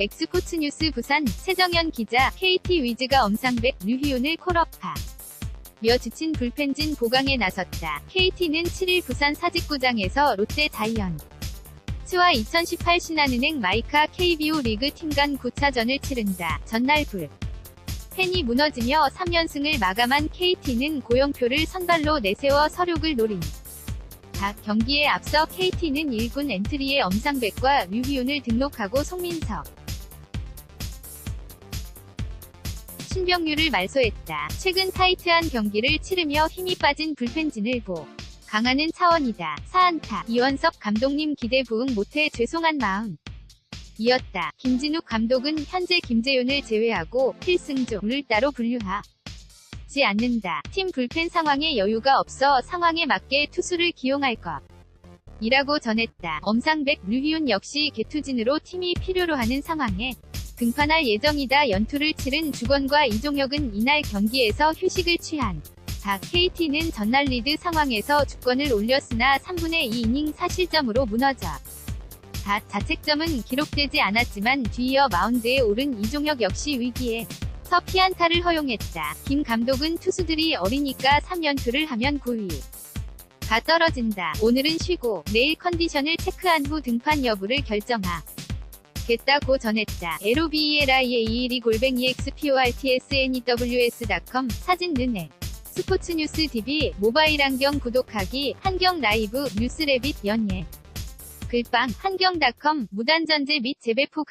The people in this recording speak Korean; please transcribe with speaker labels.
Speaker 1: 엑스포츠 뉴스 부산 최정현 기자 KT 위즈가 엄상백 류희윤을 콜업하. 며 지친 불펜진 보강에 나섰다. KT는 7일 부산 사직구장에서 롯데 자이언. 츠와 2018 신한은행 마이카 KBO 리그 팀 간 9차전을 치른다. 전날 불. 팬이 무너지며 3연승을 마감한 KT는 고영표를 선발로 내세워 서륙을 노린. 각 경기에 앞서 KT는 1군 엔트리에 엄상백과 류희윤을 등록하고 송민석, 신병규를 말소했다. 최근 타이트한 경기를 치르며 힘이 빠진 불펜진을 보. 강하는 차원이다. 사안타. 이원석 감독님 기대 부응 못해 죄송한 마음. 이었다. 김진욱 감독은 현재 김재윤을 제외하고 필승조를 따로 분류하 지 않는다. 팀 불펜 상황에 여유가 없어 상황에 맞게 투수를 기용할 것. 이라고 전했다. 엄상백, 류희윤 역시 개투진으로 팀이 필요로 하는 상황에 등판할 예정이다. 연투를 치른 주건과 이종혁은 이날 경기에서 휴식을 취한. 다 KT는 전날 리드 상황에서 주권을 올렸으나 3분의 2이닝 사실점으로 무너져. 다 자책점은 기록되지 않았지만 뒤이어 마운드에 오른 이종혁 역시 위기에 서 피안타를 허용했다. 김 감독은 투수들이 어리니까 3연투를 하면 9위. 가 떨어진다. 오늘은 쉬고 내일 컨디션을 체크한 후 등판 여부를 결정하. 겠다고 전했다. LOBELIAEL이 골뱅이 XPORTSNEWS.com 사진 는에 스포츠뉴스 DB 모바일 안경 구독하기 한경 라이브 뉴스레빗 연예 글빵 한경닷컴 무단전제 및 재배포